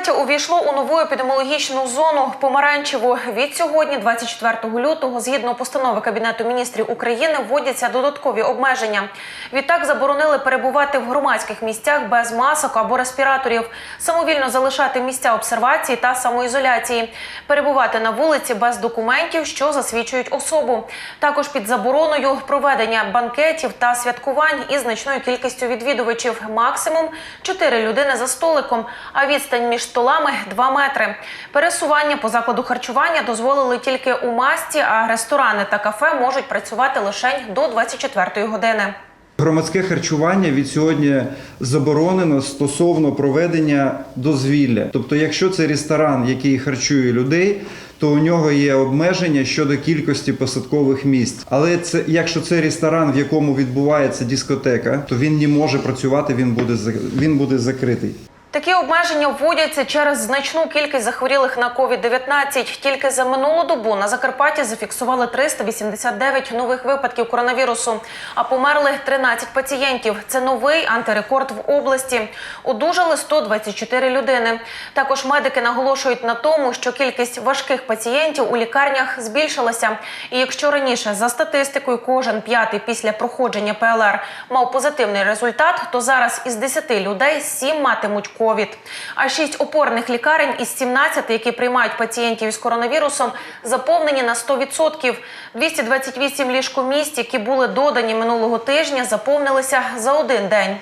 Закарпаття увійшло у нову епідеміологічну зону помаранчеву. Від сьогодні, 24 лютого, згідно постанови Кабінету міністрів України, вводяться додаткові обмеження. Відтак заборонили перебувати в громадських місцях без масок або респіраторів, самовільно залишати місця обсервації та самоізоляції, перебувати на вулиці без документів, що засвідчують особу. Також під забороною проведення банкетів та святкувань із значною кількістю відвідувачів. Максимум 4 людини за столиком, а відстань між столами 2 метри. Пересування по закладу харчування дозволили тільки у масті, а ресторани та кафе можуть працювати лише до 24 години. Громадське харчування від сьогодні заборонено стосовно проведення дозвілля. Тобто, якщо це ресторан, який харчує людей, то у нього є обмеження щодо кількості посадкових місць. Але це якщо це ресторан, в якому відбувається дискотека, то він не може працювати, він буде він буде закритий. Такі обмеження вводяться через значну кількість захворілих на COVID-19. Тільки за минулу добу на Закарпатті зафіксували 389 нових випадків коронавірусу, а померли 13 пацієнтів. Це новий антирекорд в області. Одужали 124 людини. Також медики наголошують на тому, що кількість важких пацієнтів у лікарнях збільшилася. І якщо раніше за статистикою кожен п'ятий після проходження ПЛР мав позитивний результат, то зараз із 10 людей 7 матимуть ковід. А шість опорних лікарень із 17, які приймають пацієнтів із коронавірусом, заповнені на 100%. 228 ліжкомісць, які були додані минулого тижня, заповнилися за один день.